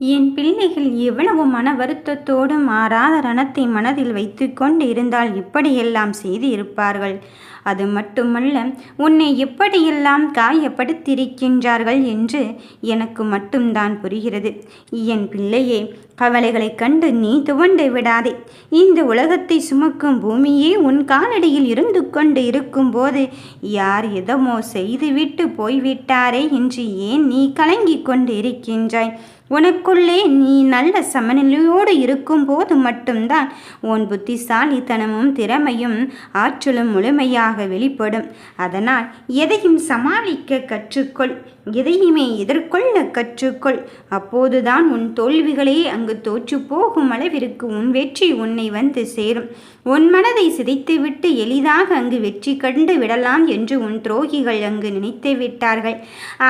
என் பிள்ளைகள் எவ்வளவு மன வருத்தத்தோடும் மாறாத ரணத்தை மனதில் வைத்துக்கொண்டு இருந்தால் இப்படியெல்லாம் செய்து இருப்பார்கள் அது மட்டுமல்ல உன்னை எப்படியெல்லாம் காயப்படுத்தியிருக்கின்றார்கள் என்று எனக்கு மட்டும்தான் புரிகிறது. என் பிள்ளையே கவலைகளைக் கண்டு நீ துவண்டு விடாதே. இந்த உலகத்தை சுமக்கும் பூமியே உன் காலடியில் இருந்து கொண்டு இருக்கும்போது யார் எதமோ செய்துவிட்டு போய்விட்டாரே என்று ஏன் நீ கலங்கிக் கொண்டு இருக்கின்றாய்? உனக்குள்ளே நீ நல்ல சமநிலையோடு இருக்கும்போது மட்டும்தான் உன் புத்திசாலித்தனமும் திறமையும் ஆற்றலும் முழுமையாக வெளிப்படும். அதனால் எதையும் சமாளிக்க கற்றுக்கொள் எதையுமே எதிர்கொள்ள கற்றுக்கொள். அப்போதுதான் உன் தோல்விகளே அங்கு தோற்று போகும் அளவிற்கு உன் வெற்றி உன்னை வந்து சேரும். உன் மனதை சிதைத்துவிட்டு எளிதாக அங்கு வெற்றி கண்டு விடலாம் என்று உன் துரோகிகள் அங்கு நினைத்து விட்டார்கள்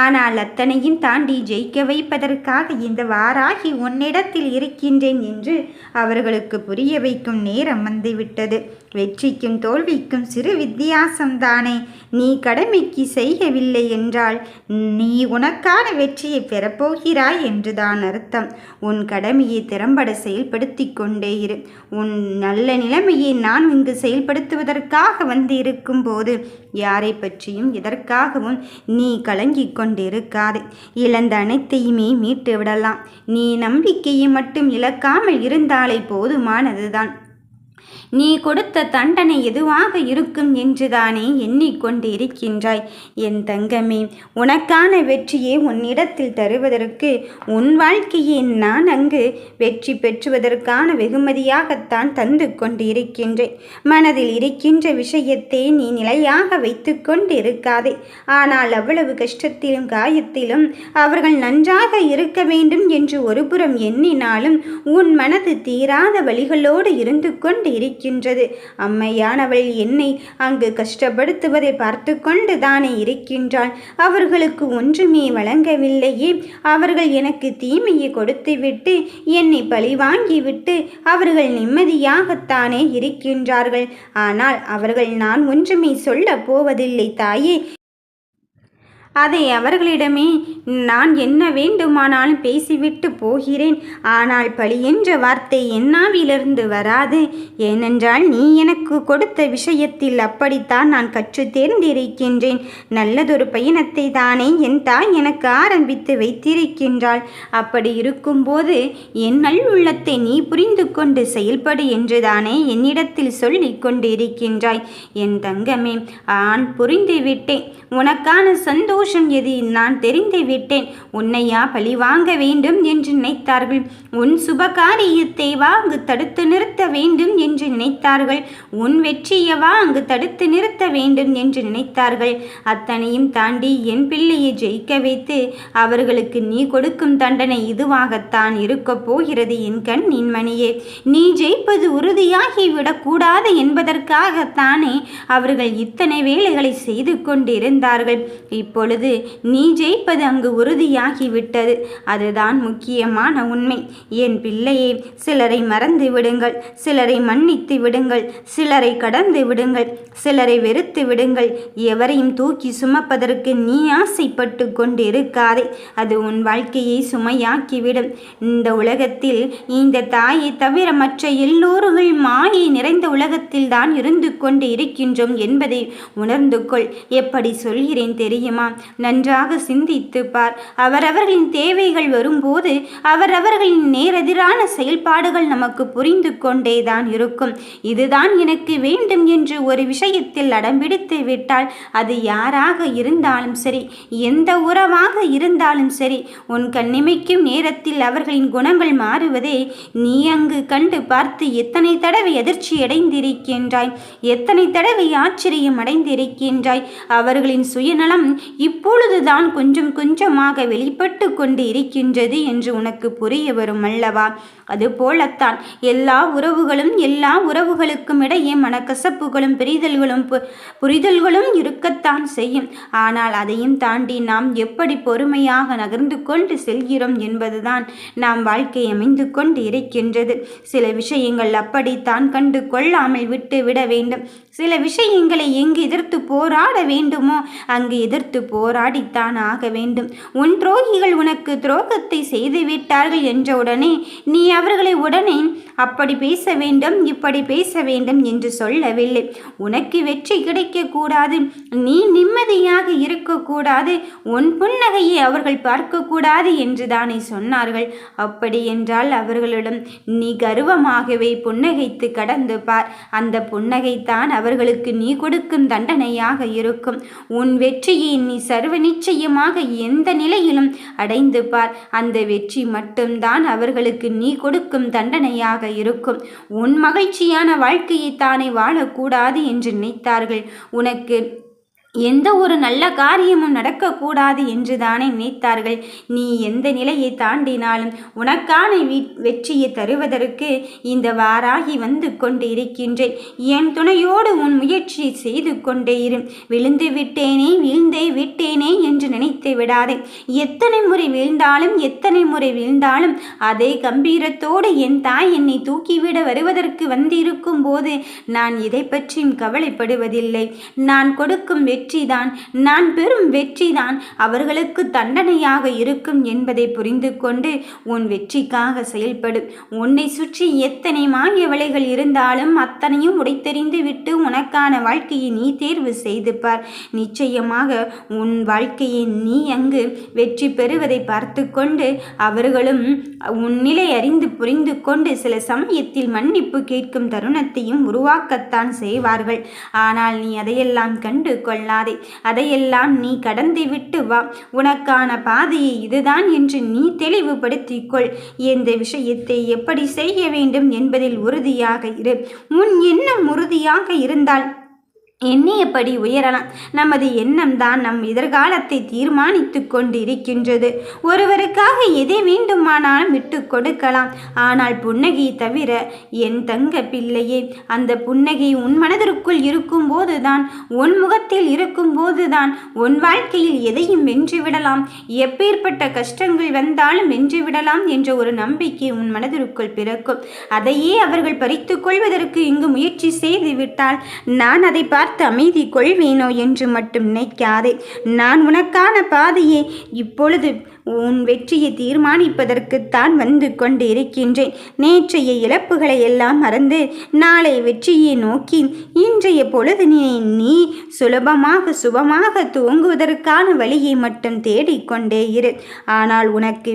ஆனால் அத்தனையும் தாண்டி ஜெயிக்க வைப்பதற்காக இந்த வாராகி உன்னிடத்தில் இருக்கின்றேன் என்று அவர்களுக்கு புரிய வைக்கும் நேரம் வந்துவிட்டது வெற்றிக்கும் தோல்விக்கும் சிறு வித்தியாசம்தானே. நீ கடமைக்கு செய்யவில்லை என்றால் நீ உனக்கான வெற்றியை பெறப்போகிறாய் என்றுதான் அர்த்தம். உன் கடமையை திறம்பட செயல்படுத்தி கொண்டே இரு. உன் நல்ல நிலைமையை நான் இங்கு செயல்படுத்துவதற்காக வந்து இருக்கும்போது யாரை பற்றியும் எதற்காகவும் நீ கலங்கிக் கொண்டிருக்காது. இழந்த அனைத்தையுமே மீட்டு விடலாம். நீ நம்பிக்கையை மட்டும் இழக்காமல் இருந்தாலே போதுமானதுதான். நீ கொடுத்த தண்டனை எதுவாக இருக்கும் என்றுதானே எண்ணிக்கொண்டு இருக்கின்றாய் என் தங்கமே உனக்கான வெற்றியை உன்னிடத்தில் தருவதற்கு உன் வாழ்க்கையை நான் அங்கு வெற்றி பெற்றுவதற்கான வெகுமதியாகத்தான் தந்து கொண்டு இருக்கின்றேன் மனதில் இருக்கின்ற விஷயத்தை நீ நிலையாக வைத்து கொண்டு இருக்காதே ஆனால் அவ்வளவு கஷ்டத்திலும் காயத்திலும் அவர்கள் நன்றாக இருக்க வேண்டும் என்று ஒருபுறம் எண்ணினாலும் உன் மனது தீராத வழிகளோடு இருந்து கொண்டு இருக்க இருக்கின்றது. அம்மையானவள் என்னை அங்கு கஷ்டப்படுத்துவதை பார்த்து கொண்டு தானே இருக்கின்றாள். அவர்களுக்கு ஒன்றுமே வழங்கவில்லையே. அவர்கள் எனக்கு தீமையை கொடுத்துவிட்டு என்னை பழி வாங்கிவிட்டு அவர்கள் நிம்மதியாகத்தானே இருக்கின்றார்கள். ஆனால் அவர்கள் நான் ஒன்றுமே சொல்ல போவதில்லை தாயே. அதை அவர்களிடமே நான் என்ன வேண்டுமானாலும் பேசிவிட்டு போகிறேன். ஆனால் பழி என்ற வார்த்தை என்னாவிலிருந்து வராது. ஏனென்றால் நீ எனக்கு கொடுத்த விஷயத்தில் அப்படித்தான் நான் கற்று தேர்ந்திருக்கின்றேன். நல்லதொரு பயணத்தை தானே என் தாய் எனக்கு ஆரம்பித்து வைத்திருக்கின்றாள். அப்படி இருக்கும்போது என் நல்லுள்ளத்தை நீ புரிந்து கொண்டு செயல்படு என்றுதானே என்னிடத்தில் சொல்லிக் கொண்டிருக்கின்றாய். என் தங்கமே ஆண் புரிந்துவிட்டேன். உனக்கான சந்தோஷம் சந்தோஷம் எது? நான் தெரிந்து விட்டேன். உன்னையா பழி வாங்க வேண்டும் என்று நினைத்தார்கள். உன் சுபகாரியத்தைவா அங்கு தடுத்து நிறுத்த வேண்டும் என்று நினைத்தார்கள். உன் வெற்றியவா அங்கு தடுத்து நிறுத்த வேண்டும் என்று நினைத்தார்கள். அத்தனையும் தாண்டி என் பிள்ளையை ஜெயிக்க வைத்து அவர்களுக்கு நீ கொடுக்கும் தண்டனை இதுவாகத்தான் இருக்கப் போகிறது என் கண் நின்மணியே நீ ஜெயிப்பது உறுதியாகி விடக்கூடாது என்பதற்காகத்தானே அவர்கள் இத்தனை வேலைகளை செய்து கொண்டிருந்தார்கள். இப்பொழுது பொழுது நீ ஜெயிப்பது அங்கு உறுதியாகிவிட்டது. அதுதான் முக்கியமான உண்மை. என் பிள்ளையே சிலரை மறந்து விடுங்கள். சிலரை மன்னித்து விடுங்கள். சிலரை கடந்து விடுங்கள். சிலரை வெறுத்து விடுங்கள். எவரையும் தூக்கி சுமப்பதற்கு நீ ஆசைப்பட்டு கொண்டு இருக்காதே அது உன் வாழ்க்கையை சுமையாக்கிவிடும். இந்த உலகத்தில் இந்த தாயை தவிர மற்ற எல்லோருகள் மாயை நிறைந்த உலகத்தில் தான் இருந்து கொண்டு இருக்கின்றோம் என்பதை உணர்ந்து கொள். எப்படி சொல்கிறேன் தெரியுமா? நன்றாக சிந்தித்து பார் அவரவர்களின் தேவைகள் வரும்போது அவரவர்களின் நேரெதிரான செயல்பாடுகள் நமக்கு புரிந்து கொண்டேதான் இருக்கும். இதுதான் எனக்கு வேண்டும் என்று ஒரு விஷயத்தில் அடம்பிடித்து விட்டால் அது யாராக இருந்தாலும் சரி எந்த உறவாக இருந்தாலும் சரி உன் கண்ணிமைக்கும் நேரத்தில் அவர்களின் குணங்கள் மாறுவதே நீ அங்கு கண்டு பார்த்து எத்தனை தடவை அதிர்ச்சி அடைந்திருக்கின்றாய் எத்தனை தடவை ஆச்சரியம் அடைந்திருக்கின்றாய் அவர்களின் சுயநலம் இப்பொழுதுதான் கொஞ்சம் கொஞ்சமாக வெளிப்பட்டு கொண்டு இருக்கின்றது என்று உனக்கு புரிய வரும் அல்லவா? அதுபோலத்தான் எல்லா உறவுகளும் எல்லா உறவுகளுக்கும் இடையே மனக்கசப்புகளும் பிரிதல்களும் புரிதல்களும் இருக்கத்தான் செய்யும். ஆனால் அதையும் தாண்டி நாம் எப்படி பொறுமையாக நகர்ந்து கொண்டு செல்கிறோம் என்பதுதான் நாம் வாழ்க்கை அமைந்து கொண்டு இருக்கின்றது சில விஷயங்கள் அப்படித்தான் கண்டு கொள்ளாமல் விட்டு விட வேண்டும். சில விஷயங்களை எங்கு எதிர்த்து போராட வேண்டுமோ அங்கு எதிர்த்து போ போராடித்தான் ஆக வேண்டும். உன் துரோகிகள் உனக்கு துரோகத்தை செய்து விட்டார்கள் என்றவுடனே நீ அவர்களை உடனே அப்படி பேச வேண்டும் இப்படி பேச வேண்டும் என்று சொல்லவில்லை. உனக்கு வெற்றி கிடைக்கக்கூடாது நீ நிம்மதியாக இருக்கக்கூடாது உன் புன்னகையை அவர்கள் பார்க்கக்கூடாது என்று தானே சொன்னார்கள். அப்படி என்றால் அவர்களிடம் நீ கர்வமாகவே புன்னகைத்து கடந்து பார். அந்த புன்னகைத்தான் அவர்களுக்கு நீ கொடுக்கும் தண்டனையாக இருக்கும். உன் வெற்றியை நீ சர்வ நிச்சயமாக எந்த நிலையிலும் அடைந்து பார். அந்த வெற்றி மட்டும்தான் அவர்களுக்கு நீ கொடுக்கும் தண்டனையாக இருக்கும். உன் மகிழ்ச்சியான வாழ்க்கையை தானே வாழக்கூடாது என்று நினைத்தார்கள். உனக்கு எந்த ஒரு நல்ல காரியமும் நடக்கக்கூடாது என்று தானே நினைத்தார்கள். நீ எந்த நிலையை தாண்டினாலும் உனக்கான வெற்றியை தருவதற்கு இந்த வாராகி வந்து கொண்டு இருக்கின்றேன் என் துணையோடு உன் முயற்சி செய்து கொண்டே இரு. விழுந்து விட்டேனே வீழ்ந்தே விட்டேனே என்று நினைத்து விடாதே. எத்தனை முறை வீழ்ந்தாலும் எத்தனை முறை வீழ்ந்தாலும் அதே கம்பீரத்தோடு என் தாய் என்னை தூக்கிவிட வருவதற்கு வந்திருக்கும் போது நான் இதை பற்றியும் கவலைப்படுவதில்லை. நான் கொடுக்கும் வெற்றிதான். நான் பெறும் வெற்றிதான். அவர்களுக்கு தண்டனையாக இருக்கும் என்பதை புரிந்து கொண்டு உன் வெற்றிக்காக செயல்படும் உன்னை சுற்றி எத்தனை மாய வலைகள் இருந்தாலும் அத்தனையும் உடைத்தெறிந்து விட்டு உனக்கான வாழ்க்கையை நீ தேர்வு செய்து பார். நிச்சயமாக உன் வாழ்க்கையை நீ அங்கு வெற்றி பெறுவதை பார்த்து கொண்டு அவர்களும் உன் நிலை அறிந்து புரிந்து கொண்டு சில சமயத்தில் மன்னிப்பு கேட்கும் தருணத்தையும் உருவாக்கத்தான் செய்வார்கள். ஆனால் நீ அதையெல்லாம் கண்டு கொள்ள கொள்ளாதே. அதையெல்லாம் நீ கடந்து விட்டு வா. உனக்கான பாதையை இதுதான் என்று நீ தெளிவுபடுத்திக்கொள். எந்த விஷயத்தை எப்படி செய்ய வேண்டும் என்பதில் உறுதியாக இரு. உன் எண்ணம் உறுதியாக இருந்தால் எண்ணியபடி உயரலாம்? நமது எண்ணம் தான் நம் எதிர்காலத்தை தீர்மானித்து கொண்டிருக்கின்றது. ஒருவருக்காக எதை வேண்டுமானாலும் விட்டு கொடுக்கலாம். ஆனால் புன்னகை தவிர என் தங்க பிள்ளையே அந்த புன்னகை உன் மனதிற்குள் இருக்கும்போது தான் உன் முகத்தில் இருக்கும்போது தான் உன் வாழ்க்கையில் எதையும் வென்றுவிடலாம். எப்பேற்பட்ட கஷ்டங்கள் வந்தாலும் வென்றுவிடலாம் என்ற ஒரு நம்பிக்கை உன் மனதிற்குள் பிறக்கும். அதையே அவர்கள் பறித்து கொள்வதற்கு இங்கு முயற்சி செய்து விட்டால் நான் அதை பார்த்து பார்த்து அமைதி கொள்வேனோ என்று மட்டும் நினைக்காதே. நான் உனக்கான பாதையை. இப்பொழுது உன் வெற்றியை தீர்மானிப்பதற்குத்தான் வந்து கொண்டு இருக்கின்றேன் நேற்றைய இழப்புகளை எல்லாம் மறந்து நாளை வெற்றியை நோக்கி இன்றைய பொழுது நீ சுலபமாக சுபமாக துவங்குவதற்கான வழியை மட்டும் தேடிக்கொண்டே இரு. ஆனால் உனக்கு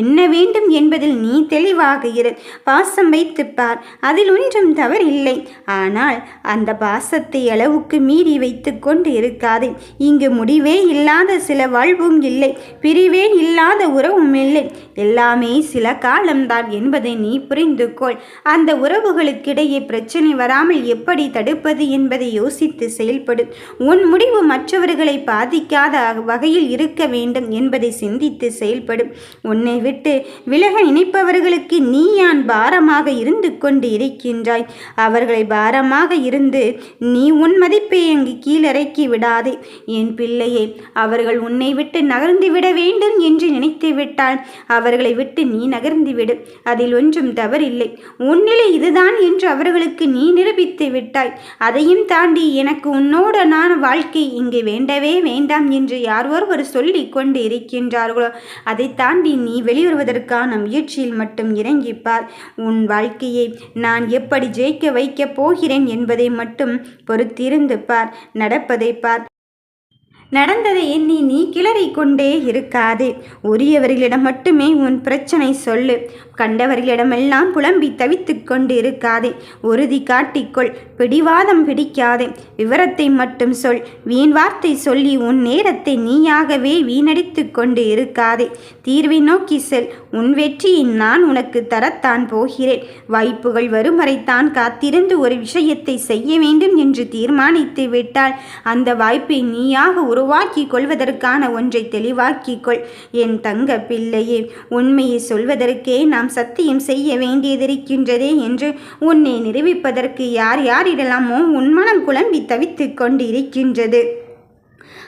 என்ன வேண்டும் என்பதில் நீ தெளிவாக இரு. பாசம் வைத்து பார் அதில் ஒன்றும் தவறில்லை. ஆனால் அந்த பாசத்தை அளவுக்கு மீறி வைத்து கொண்டு இருக்காதே. இங்கு முடிவே இல்லாத சில வாழ்வும் இல்லை. பிரிவே இல்லை இல்லாத உறவும் இல்லை. எல்லாமே சில காலம்தான் என்பதை நீ புரிந்து கொள் அந்த உறவுகளுக்கிடையே பிரச்சனை வராமல் எப்படி தடுப்பது என்பதை யோசித்து செயல்படும் உன் முடிவு மற்றவர்களை பாதிக்காத வகையில் இருக்க வேண்டும் என்பதை சிந்தித்து செயல்படும் உன்னை விட்டு விலக நினைப்பவர்களுக்கு நீ யான் பாரமாக இருந்து கொண்டு இருக்கின்றாய்? அவர்களை பாரமாக இருந்து நீ உன் மதிப்பை அங்கு கீழறக்கி விடாதே. என் பிள்ளையை அவர்கள் உன்னை விட்டு நகர்ந்து விட வேண்டும் என்று நினைத்து விட்டால் அவர்களை விட்டு நீ நகர்ந்து விடு. அதில் ஒன்றும் தவறில்லை. உன்னிலை இதுதான் என்று அவர்களுக்கு நீ நிரூபித்து விட்டாய். அதையும் தாண்டி எனக்கு உன்னோடனான வாழ்க்கை இங்கே வேண்டவே வேண்டாம் என்று யார் ஒருவர் சொல்லி கொண்டு இருக்கின்றார்களோ அதை தாண்டி நீ வெளிவருவதற்கான முயற்சியில் மட்டும் இறங்கிப்பார். உன் வாழ்க்கையை நான் எப்படி ஜெயிக்க வைக்கப் போகிறேன் என்பதை மட்டும் பொறுத்திருந்து பார். நடப்பதை பார். நடந்ததை எண்ணி நீ கிளறி கொண்டே இருக்காதே. உரியவர்களிடம் மட்டுமே உன் பிரச்சனை சொல்லு. கண்டவர்களிடமெல்லாம் புலம்பி தவித்து கொண்டு இருக்காதே உறுதி காட்டிக்கொள். பிடிவாதம் பிடிக்காதே. விவரத்தை மட்டும் சொல். வீண் வார்த்தை சொல்லி உன் நேரத்தை நீயாகவே வீணடித்து கொண்டு இருக்காதே தீர்வை நோக்கி செல். உன் வெற்றியை நான் உனக்கு தரத்தான் போகிறேன். வாய்ப்புகள் வரும் வரைத்தான் காத்திருந்து ஒரு விஷயத்தை செய்ய வேண்டும் என்று தீர்மானித்து விட்டால் அந்த வாய்ப்பை நீயாக உருவாக்கி கொள்வதற்கான ஒன்றை தெளிவாக்கிக் கொள். என் தங்க பிள்ளையே உண்மையை சொல்வதற்கே நாம் சத்தியம் செய்ய வேண்டியதிருக்கின்றதே என்று உன்னை நிரூபிப்பதற்கு யார் யாரிடலாமோ உன் மனம் குழம்பி தவித்து கொண்டிருக்கின்றது.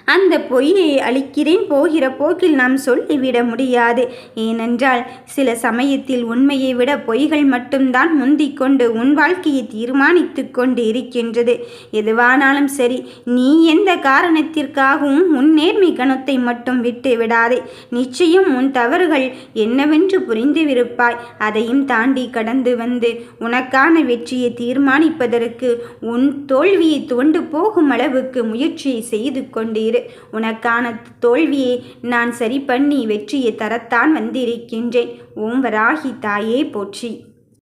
அந்த பொய்யை அளிக்கிறேன் போகிற போக்கில் நாம் சொல்லிவிட முடியாது. ஏனென்றால் சில சமயத்தில் உண்மையை விட பொய்கள் மட்டும்தான் முந்திக்கொண்டு உன் வாழ்க்கையை தீர்மானித்து கொண்டு இருக்கின்றது எதுவானாலும் சரி நீ எந்த காரணத்திற்காகவும் உன் நேர்மை கணத்தை மட்டும் விட்டு விடாதே. நிச்சயம் உன் தவறுகள் என்னவென்று புரிந்துவிருப்பாய். அதையும் தாண்டி கடந்து வந்து உனக்கான வெற்றியை தீர்மானிப்பதற்கு உன் தோல்வியை தோண்டு போகும் அளவுக்கு முயற்சியை செய்து கொண்டு கொண்டிரு உனக்கான தோல்வியை நான் சரி பண்ணி வெற்றியை தரத்தான் வந்திருக்கின்றேன். ஓம் வராகி தாயே போற்றி.